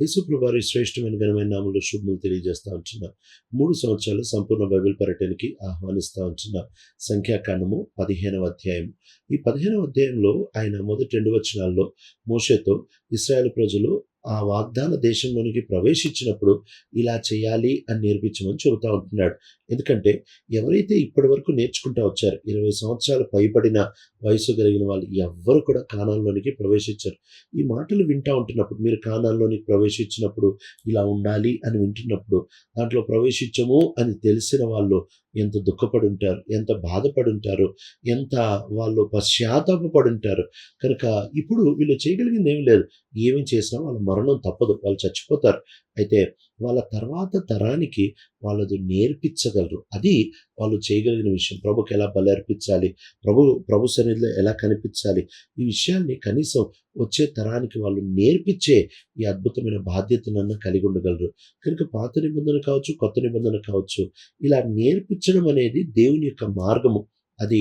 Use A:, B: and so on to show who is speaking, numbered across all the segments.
A: యేసుప్రభారి శ్రేష్టమైన ఘనమైన నామంలో శుభములు తెలియజేస్తా ఉంటున్నా. మూడు సంవత్సరాలు సంపూర్ణ బైబిల్ పర్యటనకి ఆహ్వానిస్తా ఉంటున్నా. సంఖ్యాకాండము పదిహేనవ అధ్యాయం. ఈ పదిహేనవ అధ్యాయంలో ఆయన మొదటి రెండు వచనాల్లో మోషేతో ఇస్రాయేల్ ప్రజలు ఆ వాగ్దాన దేశంలోనికి ప్రవేశించినప్పుడు ఇలా చేయాలి అని నేర్పించమని చెబుతా ఉంటున్నాడు. ఎందుకంటే ఎవరైతే ఇప్పటి వరకు నేర్చుకుంటా వచ్చారు ఇరవై సంవత్సరాలు పైబడిన వయసు కలిగిన వాళ్ళు ఎవ్వరు కూడా కాణాల్లోనికి ప్రవేశించారు. ఈ మాటలు వింటా ఉంటున్నప్పుడు మీరు కాణాల్లోనికి ప్రవేశించినప్పుడు ఇలా ఉండాలి అని వింటున్నప్పుడు దాంట్లో ప్రవేశించము అని తెలిసిన వాళ్ళు ఎంత దుఃఖపడి ఉంటారు ఎంత బాధపడి ఉంటారు ఎంత వాళ్ళు పశ్చాత్తాపడి ఉంటారు కనుక ఇప్పుడు వీళ్ళు చేయగలిగింది ఏం లేదు. ఏమి చేసినా వాళ్ళ మరణం తప్పదు వాళ్ళు చచ్చిపోతారు. అయితే వాళ్ళ తర్వాత తరానికి వాళ్ళది నేర్పించగలరు. అది వాళ్ళు చేయగలిగిన విషయం. ప్రభుకి ఎలా బలర్పించాలి ప్రభు ప్రభు సన్నిధిలో ఎలా కనిపించాలి? ఈ విషయాన్ని కనీసం వచ్చే తరానికి వాళ్ళు నేర్పించే ఈ అద్భుతమైన బాధ్యతనన్న కలిగి ఉండగలరు. కనుక పాత నిబంధన కావచ్చు కొత్త నిబంధన కావచ్చు ఇలా నేర్పించడం అనేది దేవుని యొక్క మార్గము. అది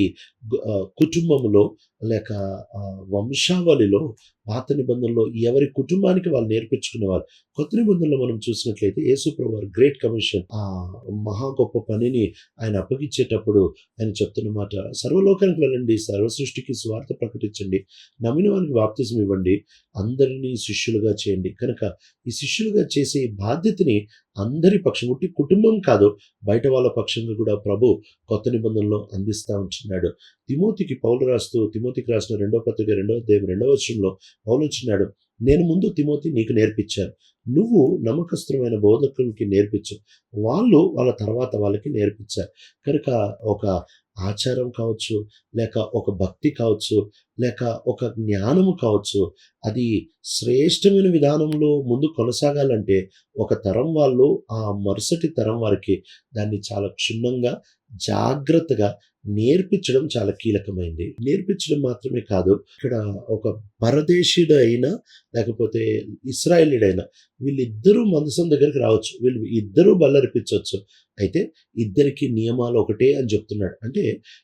A: కుటుంబంలో లేక వంశావళిలో పాత నిబంధనలో ఎవరి కుటుంబానికి వాళ్ళు నేర్పించుకునేవారు? కొత్త నిబంధనలో మనం చూసినట్లయితే యేసుప్రభు వారు గ్రేట్ కమిషన్ ఆ మహా గొప్ప పనిని ఆయన అప్పగించేటప్పుడు ఆయన చెప్తున్న మాట సర్వలోకానికి వెళ్ళండి సర్వసృష్టికి స్వార్థ ప్రకటించండి నమ్మిన వారికి బాప్తిజం ఇవ్వండి అందరినీ శిష్యులుగా చేయండి. కనుక ఈ శిష్యులుగా చేసే బాధ్యతని అందరి పక్షం ఉట్టి కుటుంబం కాదు బయట వాళ్ళ పక్షంగా కూడా ప్రభు కొత్త నిబంధనలో అందిస్తూ ఉంటున్నాడు. తిమోతికి పౌలు రాస్తూ తిమోతికి రాసిన రెండో పత్రిక రెండో దేవ రెండవ వర్షంలో పౌలు వచ్చినాడు నేను ముందు తిమోతి నీకు నేర్పించాను. నువ్వు నమ్మకస్తుమైన బోధకులకి నేర్పించు. వాళ్ళు వాళ్ళ తర్వాత వాళ్ళకి నేర్పించారు. కనుక ఒక ఆచారం కావచ్చు లేక ఒక భక్తి కావచ్చు లేక ఒక జ్ఞానము కావచ్చు అది శ్రేష్టమైన విధానంలో ముందు కొనసాగాలంటే ఒక తరం వాళ్ళు ఆ మరుసటి తరం వారికి దాన్ని చాలా క్షుణ్ణంగా జాగ్రత్తగా నేర్పించడం చాలా కీలకమైంది. నేర్పించడం మాత్రమే కాదు ఇక్కడ ఒక పరదేశీయుడు అయినా లేకపోతే ఇస్రాయేలీడైనా వీళ్ళిద్దరూ మందసం దగ్గరికి రావచ్చు. వీళ్ళు ఇద్దరూ బల్లరిపించవచ్చు. అయితే ఇద్దరికి నియమాలు ఒకటే అని చెప్తున్నాడు. అంటే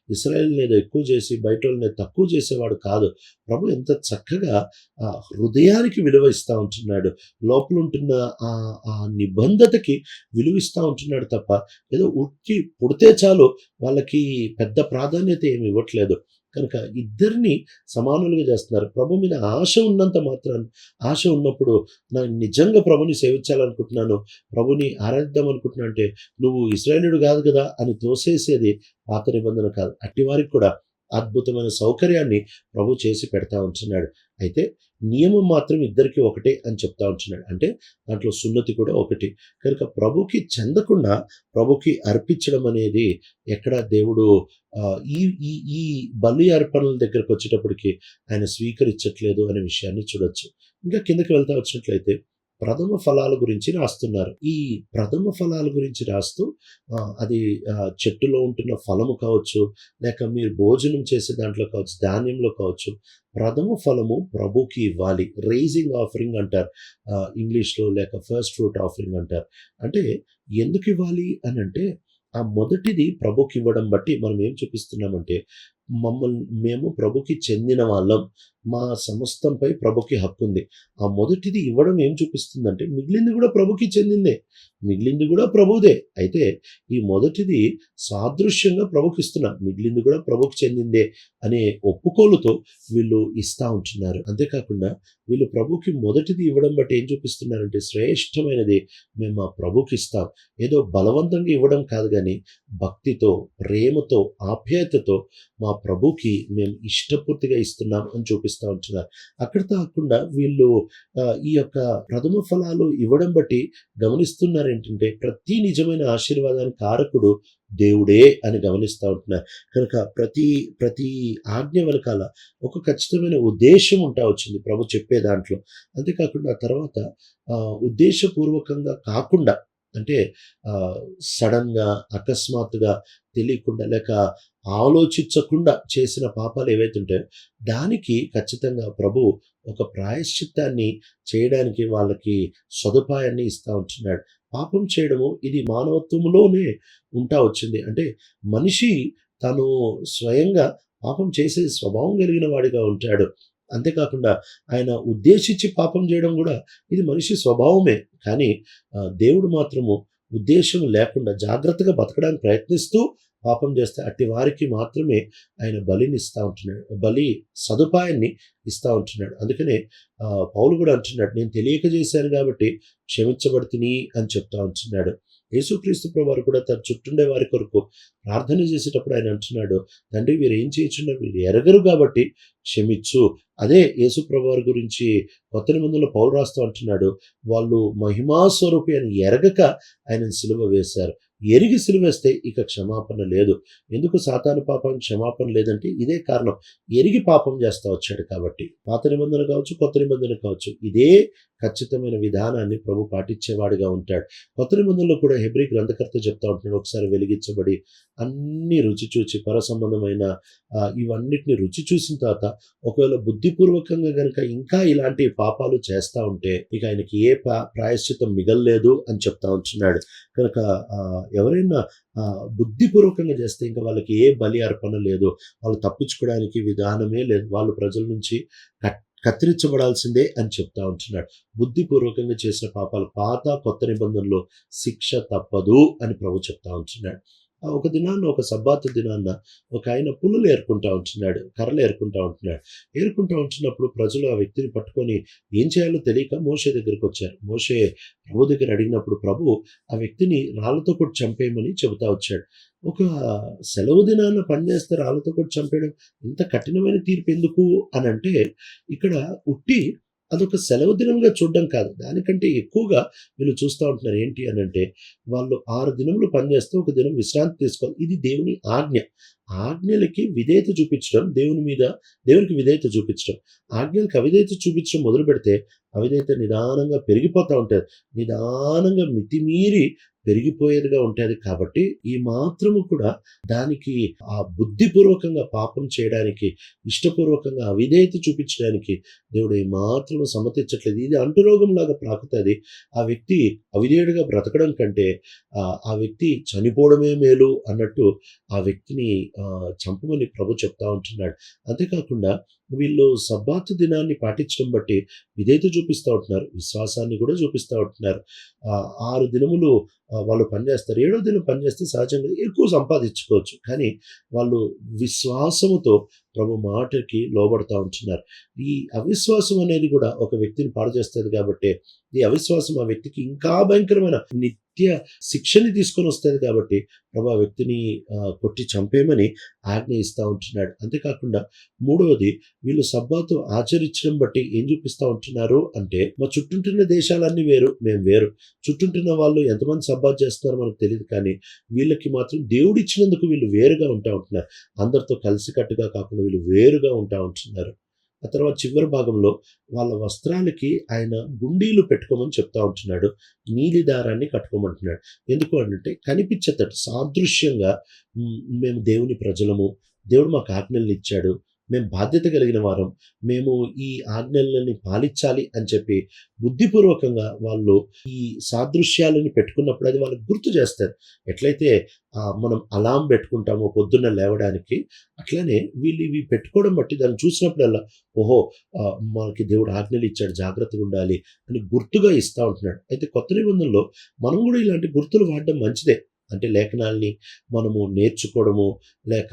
A: ఇస్రాయల్ నేను ఎక్కువ చేసి బయట వాళ్ళని తక్కువ చేసేవాడు కాదు. ప్రభు ఎంత చక్కగా ఆ హృదయానికి విలువ ఇస్తూ ఉంటున్నాడు. లోపల ఉంటున్న ఆ ఆ నిబంధతకి విలువ ఇస్తూ ఉంటున్నాడు తప్ప ఏదో ఉట్టి పుడితే చాలు వాళ్ళకి పెద్ద ప్రాధాన్యత ఏమి ఇవ్వట్లేదు. కనుక ఇద్దరిని సమానులుగా చేస్తున్నారు. ప్రభు మీద ఆశ ఉన్నంత మాత్రాన్ని ఆశ ఉన్నప్పుడు నా నిజంగా ప్రభుని సేవించాలనుకుంటున్నాను. ప్రభుని ఆరాధిద్దాం అనుకుంటున్నా అంటే నువ్వు ఇస్రాయేలుడు కాదు కదా అని తోసేసేది పాత నిబంధన కాదు. అట్టి వారికి కూడా అద్భుతమైన సౌకర్యాన్ని ప్రభు చేసి పెడతా ఉంటున్నాడు. అయితే నియమం మాత్రం ఇద్దరికి ఒకటే అని చెప్తా ఉంటున్నాడు. అంటే దాంట్లో సున్నతి కూడా ఒకటి. కనుక ప్రభుకి చెందకుండా ప్రభుకి అర్పించడం అనేది ఎక్కడ దేవుడు ఈ ఈ ఈ బలి అర్పణల దగ్గరకు వచ్చేటప్పటికి ఆయన స్వీకరించట్లేదు అనే విషయాన్ని చూడొచ్చు. ఇంకా కిందకి వెళ్తా వచ్చినట్లయితే ప్రథమ ఫలాల గురించి రాస్తున్నారు. ఈ ప్రథమ ఫలాల గురించి రాస్తూ అది చెట్టులో ఉంటున్న ఫలము కావచ్చు లేక మీరు భోజనం చేసే దాంట్లో కావచ్చు ధాన్యంలో కావచ్చు ప్రథమ ఫలము ప్రభుకి ఇవ్వాలి. రైజింగ్ ఆఫరింగ్ అంటారు. ఇంగ్లీష్లో లేక ఫస్ట్ ఫ్రూట్ ఆఫరింగ్ అంటారు. అంటే ఎందుకు ఇవ్వాలి అని అంటే ఆ మొదటిది ప్రభుకి ఇవ్వడం బట్టి మనం ఏం చూపిస్తున్నామంటే మమ్మల్ని మేము ప్రభుకి చెందిన వాళ్ళం. మా సమస్తంపై ప్రభుకి హక్కు ఉంది ఆ మొదటిది ఇవ్వడం ఏం చూపిస్తుందంటే మిగిలింది కూడా ప్రభుకి చెందిందే. మిగిలింది కూడా ప్రభుదే. అయితే ఈ మొదటిది సాదృశ్యంగా ప్రభుకి ఇస్తున్నా. మిగిలింది కూడా ప్రభుకి చెందిందే అనే ఒప్పుకోలుతో వీళ్ళు ఇస్తా ఉంటున్నారు. అంతేకాకుండా వీళ్ళు ప్రభుకి మొదటిది ఇవ్వడం బట్టి ఏం చూపిస్తున్నారంటే శ్రేష్టమైనది మేము మా ప్రభుకి ఇస్తాం. ఏదో బలవంతంగా ఇవ్వడం కాదు కానీ భక్తితో ప్రేమతో ఆప్యాయతతో మా ప్రభుకి మేము ఇష్టపూర్తిగా ఇస్తున్నాం అని కనిపిస్తూ ఉంటున్నారు అక్కడ కాకుండా వీళ్ళు ఈ యొక్క ప్రథమ ఫలాలు ఇవ్వడం బట్టి గమనిస్తున్నారు ఏంటంటే ప్రతి నిజమైన ఆశీర్వాదానికి కారకుడు దేవుడే అని గమనిస్తూ ఉంటున్నారు కనుక ప్రతి ప్రతి ఆజ్ఞ వెనకాల ఒక ఖచ్చితమైన ఉద్దేశం ఉంటా వచ్చింది ప్రభు చెప్పే దాంట్లో. అంతేకాకుండా తర్వాత ఉద్దేశపూర్వకంగా కాకుండా అంటే సడన్గా అకస్మాత్తుగా తెలియకుండా లేక ఆలోచించకుండా చేసిన పాపాలు ఏవైతే ఉంటాయో దానికి ఖచ్చితంగా ప్రభు ఒక ప్రాయశ్చిత్తాన్ని చేయడానికి వాళ్ళకి సదుపాయాన్ని ఇస్తూ ఉంటున్నాడు. పాపం చేయడము ఇది మానవత్వంలోనే ఉంటా వచ్చింది. అంటే మనిషి తను స్వయంగా పాపం చేసే స్వభావం కలిగిన వాడిగా ఉంటాడు. అంతేకాకుండా ఆయన ఉద్దేశించి పాపం చేయడం కూడా ఇది మనిషి స్వభావమే. కానీ దేవుడు మాత్రము ఉద్దేశం లేకుండా జాగ్రత్తగా బతకడానికి ప్రయత్నిస్తూ పాపం చేస్తే అట్టి వారికి మాత్రమే ఆయన బలిని ఇస్తూ ఉంటున్నాడు. బలి సదుపాయాన్ని ఇస్తూ ఉంటున్నాడు. అందుకనే పౌలు కూడా అంటున్నాడు నేను తెలియక చేశాను కాబట్టి క్షమించబడుతుని అని చెప్తా ఉంటున్నాడు. యేసుక్రీస్తు ప్రభువారు కూడా తన చుట్టుండే వారి కొరకు ప్రార్థన చేసేటప్పుడు ఆయన అంటున్నాడు తండ్రి వీరు ఏం చేయించున్నారు వీరు ఎరగరు కాబట్టి క్షమించు. అదే యేసు వారి గురించి కొత్త నిబంధనలో పౌరు రాస్తూ అంటున్నాడు వాళ్ళు మహిమాస్వరూపి అని ఎరగక ఆయన సిలువ వేశారు. ఎరిగి సిలువేస్తే ఇక క్షమాపణ లేదు. ఎందుకు సాతాను పాపం క్షమాపణ లేదంటే ఇదే కారణం. ఎరిగి పాపం చేస్తా వచ్చాడు కాబట్టి. పాత నిబంధన కావచ్చు కొత్త నిబంధన కావచ్చు ఇదే ఖచ్చితమైన విధానాన్ని ప్రభు పాటించేవాడిగా ఉంటాడు. కొత్త నిబంధనలో కూడా హెబ్రి గ్రంథకర్త చెప్తా ఉంటున్నాడు ఒకసారి వెలిగించబడి అన్ని రుచి చూచి పర సంబంధమైన ఇవన్నిటిని రుచి చూసిన తర్వాత ఒకవేళ బుద్ధిపూర్వకంగా కనుక ఇంకా ఇలాంటి పాపాలు చేస్తా ఉంటే ఇక ఆయనకి ఏ పా- ప్రాయశ్చితం మిగల్లేదు అని చెప్తా ఉంటున్నాడు. కనుక ఎవరైనా బుద్ధిపూర్వకంగా చేస్తే ఇంకా వాళ్ళకి ఏ బలి అర్పణ లేదు. వాళ్ళు తప్పించుకోవడానికి విధానమే లేదు. వాళ్ళు ప్రజల నుంచి కట్ కత్తిరించబడాల్సిందే అని చెప్తా ఉంటున్నాడు. బుద్ధిపూర్వకంగా చేసిన పాపాలు పాత కొత్త నిబంధనలో శిక్ష తప్పదు అని ప్రభు చెప్తా ఉంటున్నాడు. ఒక దినాన్న ఒక సబ్బాతు దినాన్న ఒక ఆయన పుల్లలు ఏరుకుంటా ఉంటున్నాడు కర్రలు ఏరుకుంటా ఉంటున్నాడు. ఏరుకుంటా ఉంటున్నప్పుడు ప్రజలు ఆ వ్యక్తిని పట్టుకొని ఏం చేయాలో తెలియక మోషే దగ్గరికి వచ్చారు. మోషే ప్రభు దగ్గర అడిగినప్పుడు ప్రభు ఆ వ్యక్తిని రాళ్ళతో కూడా చంపేయమని చెబుతా వచ్చాడు. ఒక సెలవు దినాన్న పనిచేస్తే రాళ్ళతో కూడా చంపేయడం ఇంత కఠినమైన తీర్పు ఎందుకు అని అంటే ఇక్కడ ఉట్టి అదొక సెలవు దినంగా చూడడం కాదు. దానికంటే ఎక్కువగా వీళ్ళు చూస్తూ ఉంటున్నారు ఏంటి అని అంటే వాళ్ళు ఆరు దినములు పనిచేస్తే ఒక దినం విశ్రాంతి తీసుకోవాలి. ఇది దేవుని ఆజ్ఞ. ఆజ్ఞలకి విధేయత చూపించడం దేవుని మీద దేవునికి విధేయత చూపించడం. ఆజ్ఞలకు అవిధేయత చూపించడం మొదలు పెడితే అవిధేయత నిదానంగా పెరిగిపోతూ ఉంటుంది. నిదానంగా మితిమీరి పెరిగిపోయేదిగా ఉంటుంది కాబట్టి ఈ మాత్రము కూడా దానికి ఆ బుద్ధిపూర్వకంగా పాపం చేయడానికి ఇష్టపూర్వకంగా అవిధేయత చూపించడానికి దేవుడు ఈ మాత్రము సమ్మతించట్లేదు. ఇది అంటురోగం లాగా ప్రాకుతుంది. ఆ వ్యక్తి అవిధేయుడిగా బ్రతకడం కంటే ఆ వ్యక్తి చనిపోవడమే మేలు అన్నట్టు ఆ వ్యక్తిని చంపమని ప్రభు చెప్తా ఉంటున్నాడు. అంతేకాకుండా వీళ్ళు సబ్బాతు దినాన్ని పాటించడం బట్టి విధేయత చూపిస్తూ ఉంటున్నారు విశ్వాసాన్ని కూడా చూపిస్తూ ఉంటున్నారు. ఆ, ఆరు దినములు వాళ్ళు పనిచేస్తారు. ఏడో దినం పనిచేస్తే సహజంగా ఎక్కువ సంపాదించుకోవచ్చు. కానీ వాళ్ళు విశ్వాసముతో ప్రభు మాటకి లోబడతా ఉంటున్నారు ఈ అవిశ్వాసం అనేది కూడా ఒక వ్యక్తిని పాడు చేస్తుంది కాబట్టి ఈ అవిశ్వాసం ఆ వ్యక్తికి ఇంకా భయంకరమైన నిత్య శిక్షని తీసుకొని వస్తుంది కాబట్టి ప్రభు ఆ వ్యక్తిని కొట్టి చంపేయమని ఆజ్ఞ ఇస్తూ ఉంటున్నాడు. అంతేకాకుండా మూడవది వీళ్ళు సబ్బాతు ఆచరించడం బట్టి ఏం చూపిస్తూ ఉంటున్నారు అంటే మా చుట్టూంటున్న దేశాలన్నీ వేరు మేము వేరు. చుట్టూంటున్న వాళ్ళు ఎంతమంది సబ్బాత్ చేస్తున్నారో మనకు తెలియదు కానీ వీళ్ళకి మాత్రం దేవుడిచ్చినందుకు వీళ్ళు వేరుగా ఉంటా ఉంటున్నారు. అందరితో కలిసికట్టుగా కాకుండా వీళ్ళు వేరుగా ఉంటా ఉంటున్నారు. ఆ తర్వాత చివరి భాగంలో వాళ్ళ వస్త్రాలకి ఆయన గుండీలు పెట్టుకోమని చెప్తా ఉంటున్నాడు. నీలి దారాన్ని కట్టుకోమంటున్నాడు. ఎందుకు అంటే కనిపించేటట్టు సాదృశ్యంగా మేము దేవుని ప్రజలము. దేవుడు మాకు ఆజ్ఞలను ఇచ్చాడు. మేము బాధ్యత కలిగిన వారం మేము ఈ ఆజ్ఞలని పాలించాలి అని చెప్పి బుద్ధిపూర్వకంగా వాళ్ళు ఈ సాదృశ్యాలని పెట్టుకున్నప్పుడు అది వాళ్ళకి గుర్తు చేస్తారు. ఎట్లయితే మనం అలాం పెట్టుకుంటామో పొద్దున్న లేవడానికి అట్లనే వీళ్ళు ఇవి పెట్టుకోవడం బట్టి దాన్ని చూసినప్పుడల్లా ఓహో మనకి దేవుడు ఆజ్ఞలు ఇచ్చాడు జాగ్రత్తగా ఉండాలి అని గుర్తుగా ఇస్తూ ఉంటున్నాడు. అయితే కొత్త నిబంధనలో మనం కూడా ఇలాంటి గుర్తులు వాడడం మంచిదే. అంటే లేఖనాల్ని మనము నేర్చుకోవడము లేక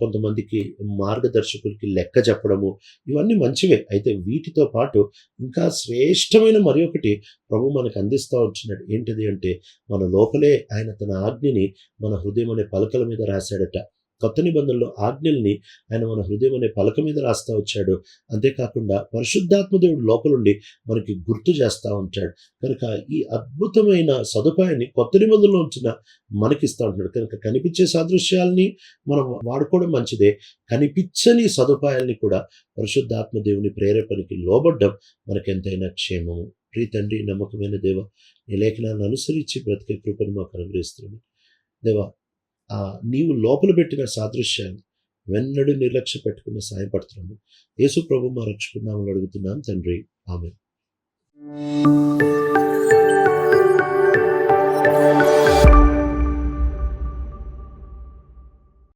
A: కొంతమందికి మార్గదర్శకులకి లెక్క చెప్పడము ఇవన్నీ మంచివే. అయితే వీటితో పాటు ఇంకా శ్రేష్టమైన మరి ఒకటి ప్రభు మనకు అందిస్తూ ఉంటున్నాడు. ఏంటిది అంటే మన లోపలే ఆయన తన ఆజ్ఞని మన హృదయం అనే పలకల మీద రాశాడట. కొత్త నిబంధనలో ఆజ్ఞల్ని ఆయన మన హృదయం అనే పలక మీద రాస్తా వచ్చాడు. అంతేకాకుండా పరిశుద్ధాత్మదేవుడు లోపలుండి మనకి గుర్తు చేస్తూ ఉంటాడు. కనుక ఈ అద్భుతమైన సదుపాయాన్ని కొత్త నిబంధనలో ఉంచిన మనకిస్తూ ఉంటాడు కనుక కనిపించే సాదృశ్యాల్ని మనం వాడుకోవడం మంచిదే. కనిపించని సదుపాయాల్ని కూడా పరిశుద్ధాత్మ దేవుని ప్రేరేపణకి లోబడ్డం మనకెంతైనా క్షేమము ప్రీ తండ్రి నమ్మకమైన దేవ నీ లేఖనాన్ని అనుసరించి బ్రతికే కృపను మాకు అనుగ్రహిస్తున్నాను దేవా నీవు లోపల పెట్టిన సాదృశ్యాన్ని వెన్నడు నిర్లక్ష్య పెట్టుకుని సహాయపడుతున్నాము యేసు ప్రభు మా రక్షకున్నామని అడుగుతున్నాం తండ్రి. ఆమె